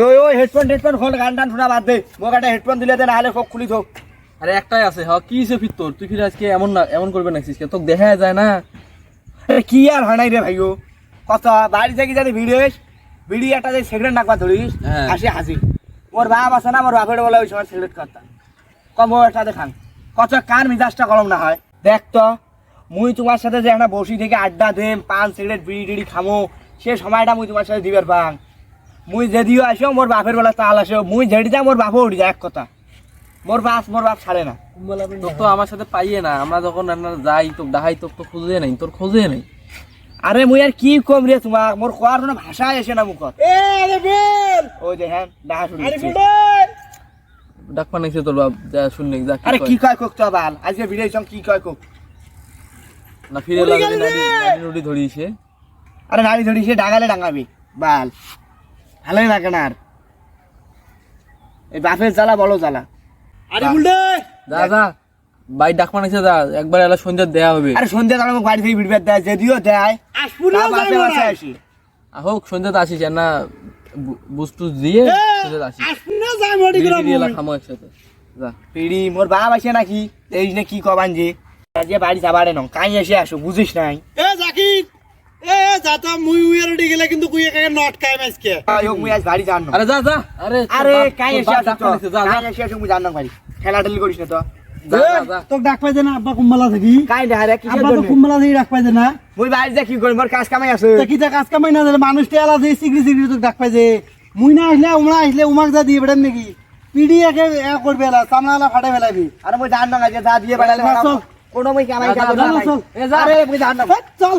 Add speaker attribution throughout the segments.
Speaker 1: ওই ওই headphone headphone খোল গান টান শোনা বাদ দে। মোক একটা হেডফোন দিলে দে নাহলে সব খুলি থোক
Speaker 2: আরে একটাই আছে হ্যাঁ কি ফির তোর? তুই ফির আজকে এমন না এমন করবে নাকি তোকে দেখা যায় না।
Speaker 1: কি আর হয় নাই রে ভাইও? কত বাড়ি থেকে যদি ভিড় ভিড়ি একটা যে সিগারেট নাকবা ধরিস
Speaker 2: হ্যাঁ।
Speaker 1: হাসি হাসি। মোর বাপ আছে না মোর বাপের বলে ওই সময় সিগারেট করতাম কম একটা দেখান। কত কার মিজাজটা গরম না হয়। দেখ তো মুই তোমার সাথে যে একটা বসি থেকে আড্ডা দেম পান সিগারেট বিড়ি টিড়ি খামো সে সময়টা মুই তোমার সাথে দিবার পাং। মুই যেদিও আসো মোর বাপের বেলা তাল আসো মুই ঝেড়ি যা মোর বাপও উঠি যায় এক কথা। মোর বাপ মোর বাপ ছাড়ে না।
Speaker 2: তোর তো আমার সাথে পাইয়ে না। আমরা যখন রান্না যাই তো দেখাই তোর তো খোঁজে নাই তোর খোঁজে নাই।
Speaker 1: আরে মুই আর কি কম রে তোমাক? মোর কোয়ার কোনো ভাষা এসে না মুখত।
Speaker 3: এ আরে বেল!
Speaker 1: ওই যে হ্যাঁ ডাহা শুনি।
Speaker 3: আরে বেল!
Speaker 2: ডাক পানাইছে তোর বাপ যা শুনলি যা
Speaker 1: আরে
Speaker 2: কি কয়।
Speaker 1: কোক তো বাল? আজকে ভিডিও সঙ্গ কি কয় কোক
Speaker 2: না ফিরে
Speaker 3: উড়ে
Speaker 2: লাগে
Speaker 3: গেলি
Speaker 2: নাড়ি। নাড়ি ধরিয়েছে
Speaker 1: আরে নাড়ি ডাঙালে ডাঙাবি বাল। ভালোই লাগে না আর? এই বাপের জ্বালা বলো জ্বালা।
Speaker 3: আরে বুলডে!
Speaker 2: যা যা। বাই ডাক পানাইছে যা। একবার এলা সন্ধ্যা দেয়া হবে।
Speaker 1: আরে সন্ধ্যা তারা মোক বাড়ি থেকে ভিড়বার দেয় যদিও দেয়।
Speaker 3: আসপুরি
Speaker 1: তা বাসে বাসে আসি।
Speaker 2: হোক সন্ধ্যাতে আসিস আর না বুস্টু দিয়ে সন্ধ্যাতে আসিস।
Speaker 3: আসপুরি না যাই করা
Speaker 2: এলা খামো একসাথে। যা।
Speaker 1: পিড়ি মোর বাপ আসে নাকি? এই না কি কবান যে? যে বাড়ি যাবারে নং কাই এসে আসো বুঝিস নাই?
Speaker 3: এ জাকির এ যাতা মুই উইয়ার ডি গেলে কিন্তু কুই একা নট
Speaker 1: মুই আজ বাড়ি জান
Speaker 2: আরে যা যা। আরে
Speaker 1: আরে কাই এসে
Speaker 2: বাপ
Speaker 1: আসো
Speaker 2: ডাক পানাইছে, যা যা।
Speaker 1: কাই এসে আসো মুই জান বাড়ি খেলাটেলি করিস না তো।
Speaker 2: যা, যা, যা।
Speaker 3: তোক ডাক পাইছে না আব্বা কুম্বালা থাকি।
Speaker 1: কাই দেখা রে কিসের জন্য?
Speaker 3: কুম্বালা থেকে ডাক পাইছে না
Speaker 1: মুই বাড়ি যা কি করি মোর কাজ কামাই আছে।
Speaker 3: তা কি কাজ কামাই না মানুষ সিগরি সিগরি তোক ডাক পাইছে মুই না আসলে উমরা আসলে উমাক যা দিয়ে বেড়ান নাকি? পিডি একে এ করবে এলা ফাটে ফেলাবি।
Speaker 1: আরে মুই জান না যা দিয়ে বেড়ালে কোনো মুই কামাই কাজ না মুই জান না
Speaker 3: চল।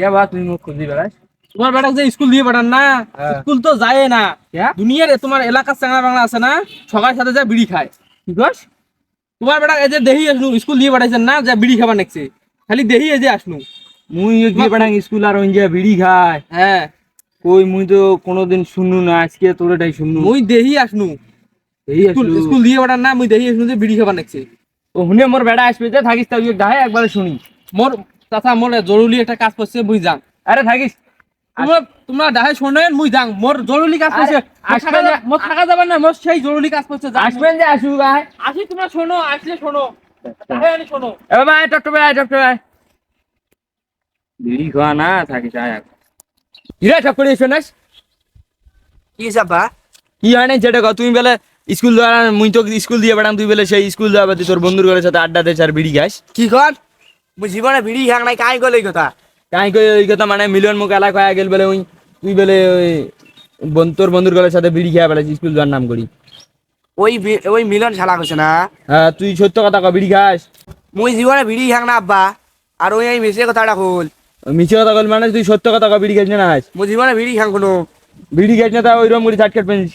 Speaker 4: কে বা তুই মুখ খুঁজি
Speaker 2: তোমার বেটা যে স্কুল দিয়ে পাঠান না। স্কুল তো যায় না। দুনিয়ার তোমার এলাকার চাঙা বাংলা আছে না সাথে যা বিড়ি খায়।
Speaker 4: কি কস
Speaker 2: তোমার বেটা এই যে দেহি আসনু স্কুল দিয়ে পাঠাইছেন না যা বিড়ি খাবার নেকছে খালি দেহি এই যে আসনু
Speaker 4: মুই গিয়ে বেড়াং স্কুল আর ওই যে বিড়ি খায়।
Speaker 2: হ্যাঁ
Speaker 4: কই মুই তো কোনোদিন শুনু না আজকে তোর এটাই শুনু।
Speaker 2: মুই দেহি আসনু স্কুল দিয়ে পাঠান না মুই দেহি আসনু যে বিড়ি খাবার নেকছে
Speaker 4: ও হুনে মোর বেড়া আসবে যে থাকিস তাই একবার শুনি।
Speaker 2: মোর চাচা মোর জরুরি একটা কাজ করছে মুই যাং
Speaker 4: আরে থাকিস।
Speaker 2: তোমরা তোমরা ডাহে শোনেন মুই যাং মোর জরুরি কাজ করছে মোর থাকা
Speaker 4: না।
Speaker 2: যা- মোর থাকা যাবে না মোর সেই জরুরি কাজ করছে।
Speaker 4: আসবেন যে আসু ভাই।
Speaker 2: আসি তোমরা শোনো আসলে শোনো। ডাহে আনি শোনো।
Speaker 4: এ বাবা ডক্টর ভাই ডক্টর ভাই। না থাকিস আয় হিরা ঠাকুর শোনাস
Speaker 1: কি সাবা
Speaker 4: কি হয় না যেটা তুমি বেলে স্কুল যাওয়ার মুই তো স্কুল দিয়ে বেড়াম তুই বেলে সেই স্কুল যাওয়া তোর বন্ধুর ঘরের সাথে আড্ডা দেশ আর বিড়ি খাস
Speaker 1: কি কর মুই জীবনে ভিড়ি খাং নাই কাই এই কথা।
Speaker 4: কাই কই ওই কথা মানে মিলন মুখ এলা কয়া গেল বেলে ওই তুই বেলে ওই তোর বন্ধুর ঘরের সাথে বিড়ি খেয়ে বেড়াচ্ছিস স্কুল যাওয়ার নাম করি
Speaker 1: ওই ওই মিলন শালা করছে না?
Speaker 4: হ্যাঁ তুই সত্য কথা কও বিড়ি খাস
Speaker 1: মুই জীবনে ভিড়ি খাং না আব্বা। আর ওই এই মিশে কথাটা খুল
Speaker 4: মিছে কথা কল মানে তুই সত্য কথা কও বিড়ি খাস না
Speaker 1: মুই জীবনে ভিড়ি খাং কোনো
Speaker 4: বিড়ি খাস না তা ওই রকম করে চাটকাট পেয়েছিস